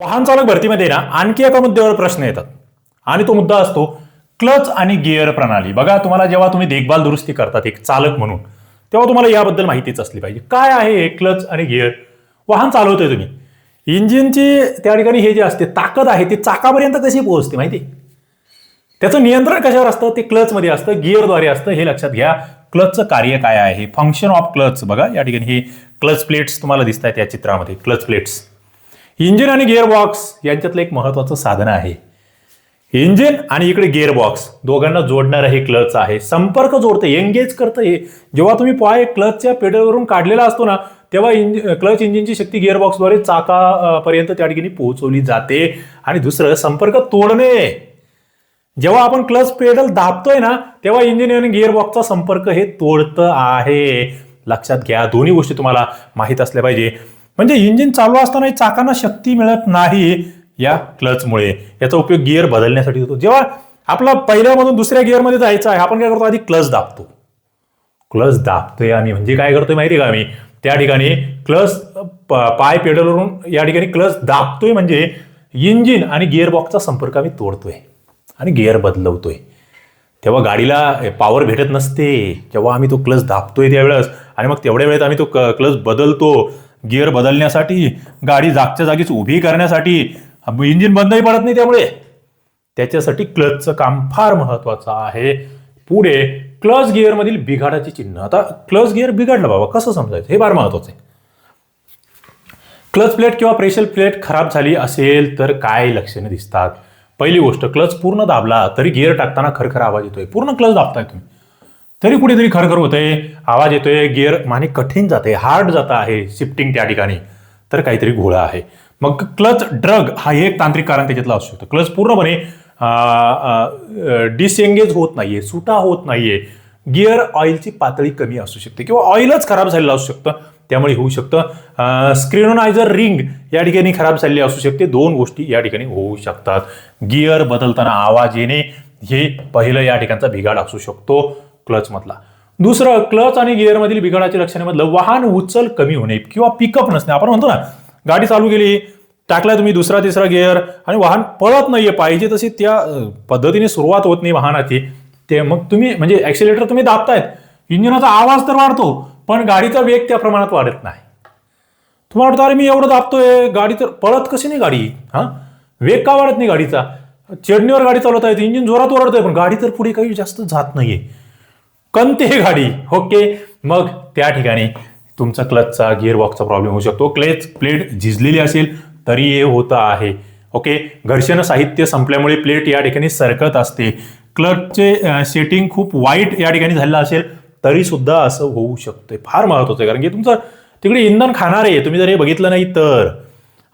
वाहन चालक भरतीमध्ये ना आणखी एका मुद्द्यावर प्रश्न येतात. आणि तो मुद्दा असतो क्लच आणि गिअर प्रणाली. बघा तुम्हाला जेव्हा तुम्ही देखभाल दुरुस्ती करतात एक चालक म्हणून तेव्हा तुम्हाला याबद्दल माहितीच असली पाहिजे. काय आहे हे क्लच आणि गिअर? वाहन चालवतोय तुम्ही. इंजिनची त्या ठिकाणी हे जे असते ताकद आहे ती चाकापर्यंत कशी पोहोचते माहिती? त्याचं नियंत्रण कशावर असतं? ते क्लचमध्ये असतं गिअरद्वारे असतं. हे लक्षात घ्या क्लचचं कार्य काय आहे? फंक्शन ऑफ क्लच बघा या ठिकाणी हे क्लच प्लेट्स तुम्हाला दिसत आहेत या चित्रामध्ये क्लच प्लेट्स इंजिन आणि गिअरबॉक्स यांच्यातलं एक महत्वाचं साधन आहे. इंजिन आणि इकडे गिअरबॉक्स दोघांना जोडणारं हे क्लच आहे. संपर्क जोडतं एंगेज करतं हे. जेव्हा तुम्ही पाय क्लचच्या पेडलवरून काढलेला असतो ना तेव्हा इंज क्लच इंजिनची शक्ती गिअरबॉक्सद्वारे चाकापर्यंत त्या ठिकाणी पोहोचवली जाते. आणि दुसरं संपर्क तोडणे. जेव्हा आपण क्लच पेडल दाबतोय ना तेव्हा इंजिन आणि गिअरबॉक्सचा संपर्क हे तोडतं आहे. लक्षात घ्या दोन्ही गोष्टी तुम्हाला माहीत असल्या पाहिजे. म्हणजे इंजिन चालू असतानाही चाकांना शक्ती मिळत नाही या क्लचमुळे याचा उपयोग गिअर बदलण्यासाठी होतो. जेव्हा आपला पहिल्यामधून दुसऱ्या गिअरमध्ये जायचं आहे आपण काय करतो? आधी क्लच दाबतो. क्लच दाबतोय आम्ही. म्हणजे काय करतोय माहिती का आम्ही? त्या ठिकाणी क्लच पाय पेडलवरून या ठिकाणी क्लच दाबतोय म्हणजे इंजिन आणि गिअर बॉक्सचा संपर्क आम्ही तोडतोय आणि गिअर बदलवतोय. तेव्हा गाडीला पॉवर भेटत नसते. जेव्हा आम्ही तो क्लच दाबतोय त्यावेळेस आणि मग तेवढ्या वेळेत आम्ही तो क्लच बदलतो. गिअर बदलण्यासाठी गाडी जागच्या जागीच उभी करण्यासाठी इंजिन बंदही पडत नाही त्यामुळे. त्याच्यासाठी क्लचचं काम फार महत्वाचं आहे. पुढे क्लच गिअरमधील बिघाडाची चिन्ह. आता क्लच गिअर बिघडलं बाबा कसं समजायचं? हे फार महत्वाचं आहे. क्लच प्लेट किंवा प्रेशर प्लेट खराब झाली असेल तर काय लक्षणे दिसतात? पहिली गोष्ट क्लच पूर्ण दाबला तरी गिअर टाकताना खरखर आवाज येतोय. पूर्ण क्लच दाबताय तुम्ही. तरी कुठेतरी खरखर होतंय आवाज येतोय गिअर माने कठीण जाते हार्ड जात आहे शिफ्टिंग त्या ठिकाणी. तर काहीतरी घोळा आहे. मग क्लच ड्रग हा एक तांत्रिक कारण त्याच्यातलं असू शकतं. क्लच पूर्णपणे डिसएंगेज होत नाहीये सुटा होत नाहीये. गिअर ऑइलची पातळी कमी असू शकते किंवा ऑइलच खराब झालेलं असू शकतं. त्यामुळे होऊ शकतं स्क्रिनोनायझर रिंग या ठिकाणी खराब झालेली असू शकते. दोन गोष्टी या ठिकाणी होऊ शकतात. गिअर बदलताना आवाज येणे हे पहिलं या ठिकाणचा बिघाड असू शकतो. क्लचमधला. दुसरं क्लच आणि गिअरमधील बिघाडाच्या लक्षणामधलं वाहन उचल कमी होणे किंवा पिकअप नसणे. आपण म्हणतो ना गाडी चालू केली टाकलाय तुम्ही दुसरा तिसरा गिअर आणि वाहन पळत नाहीये पाहिजे तशी त्या पद्धतीने सुरुवात होत नाही वाहनाची. ते मग तुम्ही म्हणजे ऍक्सिलेटर तुम्ही दाबतायत. इंजिनाचा आवाज तर वाढतो पण गाडीचा वेग त्या प्रमाणात वाढत नाही. तुम्हाला वाटतं अरे मी एवढं दाबतोय गाडी तर पळत कशी नाही गाडी? हा? वेग का वाढत नाही गाडीचा? चेडणीवर गाडी चालवता येते इंजिन जोरात ओरडतोय पण गाडी तर पुढे काही जास्त जात नाहीये. कोणतीही गाडी ओके? मग त्या ठिकाणी तुमचा क्लचचा गिअरबॉक्सचा प्रॉब्लेम होऊ शकतो. क्लेच प्लेट झिजलेली असेल तरी हे होतं आहे. ओके? घर्षण साहित्य संपल्यामुळे प्लेट या ठिकाणी सरकत असते. क्लचचे सेटिंग खूप वाईट या ठिकाणी झालेलं असेल तरी सुद्धा असं होऊ शकते. फार महत्वाचं आहे कारण की तुमचं तिकडे इंधन खाणार आहे तुम्ही जर हे बघितलं नाही तर.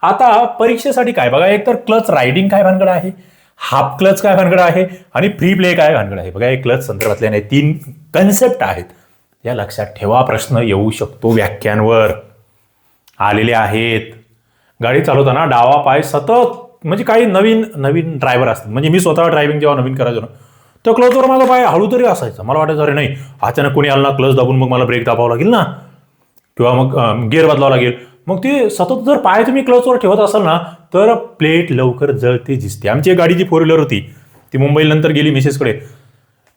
आता परीक्षेसाठी काय? बघा एकतर क्लच रायडिंग काय भानगड आहे? हाफ क्लच काय भानगड आहे? आणि फ्री प्ले काय भानगड आहे? बघा हे क्लच संदर्भातल्या नाही तीन कन्सेप्ट आहेत. या लक्षात ठेवा प्रश्न येऊ शकतो व्याख्यांवर. आलेले आहेत. गाडी चालवताना डावा पाय सतत म्हणजे काही नवीन नवीन ड्रायव्हर असतात. म्हणजे मी स्वतः ड्रायव्हिंग जेव्हा नवीन करायचो ना तर क्लचवर माझा पाय हळू तरी असायचा. मला वाटायचं अरे नाही अचानक कोणी आलं ना क्लच दाबून मग मला ब्रेक दाबावं लागेल ना? किंवा मग गिअर बदलावं लागेल. मग ते सतत जर पाय तुम्ही क्लचवर ठेवत असाल ना तर प्लेट लवकर जळते दिसते. आमची एक गाडी जी फोर व्हीलर होती ती मुंबई नंतर गेली मिसेसकडे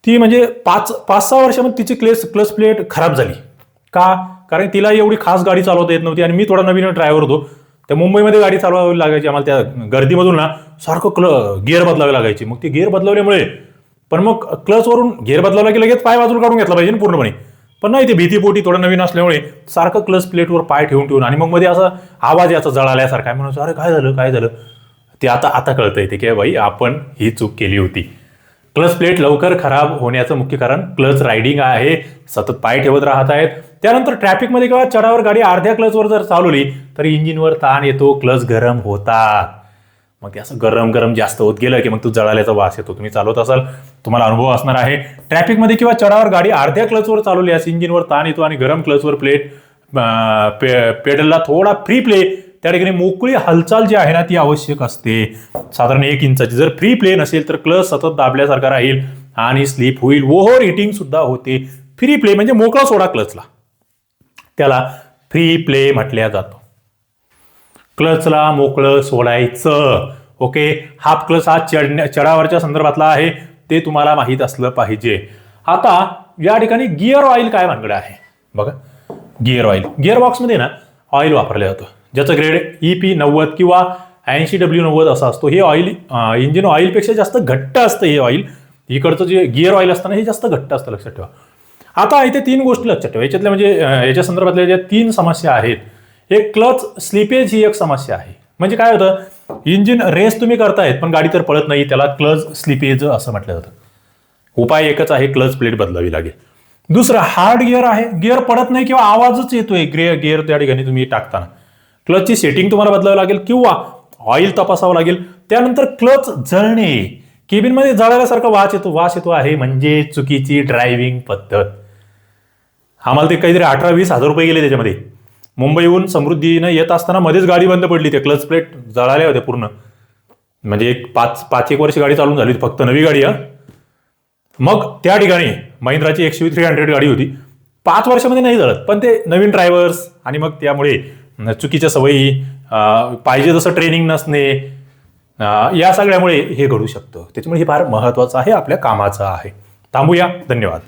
ती म्हणजे पाच पाच सहा वर्षामध्ये तिची क्लेस क्लच प्लेट खराब झाली. का? कारण तिला एवढी खास गाडी चालवता येत नव्हती आणि मी थोडा नवीन ड्रायव्हर होतो. त्या मुंबईमध्ये गाडी चालवावी लागायची आम्हाला त्या गर्दीमधून ना सारखं क्ल गिअर बदलावी लागायची. मग ती गिअर बदलवल्यामुळे पण मग क्लचवरून गिअर बदलावला की लगेच पाय बाजूला काढून घेतला पाहिजे ना पूर्णपणे. पण नाही ते भीतीपोटी थोडं नवीन असल्यामुळे सारखं क्लच प्लेटवर पाय ठेवून ठेवून आणि मग मध्ये असं आवाज याचा जळाल्यासारखा आहे. म्हणून अरे काय झालं काय झालं? ते आता आता कळतं येते की भाई आपण ही चूक केली होती. क्लच प्लेट लवकर खराब होण्याचं मुख्य कारण क्लच रायडिंग आहे. सतत पाय ठेवत राहत आहेत. त्यानंतर ट्रॅफिकमध्ये किंवा चढावर गाडी अर्ध्या क्लचवर जर चालवली तर इंजिनवर ताण येतो क्लच गरम होतात. मग ते असं गरम गरम जास्त होत गेलं की मग तू जळाल्याचा वास येतो. तुम्ही चालवत असाल तुम्हाला अनुभव असणार आहे. ट्रॅफिकमध्ये किंवा चढावर गाडी अर्ध्या क्लचवर चालवली असं इंजिनवर ताण येतो आणि गरम क्लचवर प्लेट पे पेडलला थोडा फ्री प्ले त्या ठिकाणी मोकळी हालचाल जी आहे ना ती आवश्यक असते. साधारण एक इंचाची जर फ्री प्ले नसेल तर क्लच सतत दाबल्यासारखा राहील आणि स्लीप होईल. ओव्हर हिटिंग सुद्धा होते. फ्री प्ले म्हणजे मोकळा सोडा क्लचला त्याला फ्री प्ले म्हटल्या जातो. क्लचला मोकळं सोडायचं. ओके? हाफ क्लच हा चढण्या चढावरच्या संदर्भातला आहे. ते तुम्हाला माहीत असलं पाहिजे. आता या ठिकाणी गिअर ऑइल काय भानगड आहे? बघा. Gear oil. गिअर बॉक्समध्ये ना ऑइल वापरलं जातं. ज्याचं ग्रेड ई पी नव्वद किंवा ऐंशी डब्ल्यू नव्वद असा असतो. हे ऑइल इंजिन ऑइलपेक्षा जास्त घट्ट असतं हे ऑइल. इकडचं जे गिअर ऑइल असतं ना हे जास्त घट्ट असतं लक्षात ठेवा. आता इथे तीन गोष्टी लक्षात ठेवा. याच्यातल्या म्हणजे याच्या संदर्भातल्या ज्या तीन समस्या आहेत एक क्लच स्लिपेज ही एक समस्या आहे. म्हणजे काय होतं? इंजिन रेस तुम्ही करतायत पण गाडी तर पळत नाही त्याला क्लच स्लिपेज असं म्हटलं जातं. उपाय एकच आहे क्लच प्लेट बदलावी लागेल. दुसरं हार्ड गिअर आहे. गिअर पडत नाही किंवा आवाजच येतोय ग्रे गिअर त्या ठिकाणी तुम्ही टाकताना. क्लचची सेटिंग तुम्हाला बदलावं लागेल किंवा ऑइल तपासावं लागेल. त्यानंतर क्लच जळणे. केबिनमध्ये जळाल्यासारखं वास येतो वास येतो आहे म्हणजे चुकीची ड्रायव्हिंग पद्धत. आम्हाला ते काहीतरी अठरा वीस हजार रुपये गेले त्याच्यामध्ये. मुंबईहून समृद्धीनं येत असताना मध्येच गाडी बंद पडली ते क्लच प्लेट जळाल्या होत्या पूर्ण. म्हणजे एक पाच पाच एक वर्ष गाडी चालून झाली होती, फक्त नवी गाडी हा. मग त्या ठिकाणी महिंद्राची एकशे थ्री हंड्रेड गाडी होती. पाच वर्षामध्ये नाही जळत पण ते नवीन ड्रायव्हर्स आणि मग त्यामुळे चुकीच्या सवयी पाहिजे जसं ट्रेनिंग नसणे या सगळ्यामुळे हे घडू शकतं. त्याच्यामुळे हे फार महत्वाचं आहे आपल्या कामाचं आहे. थांबूया. धन्यवाद.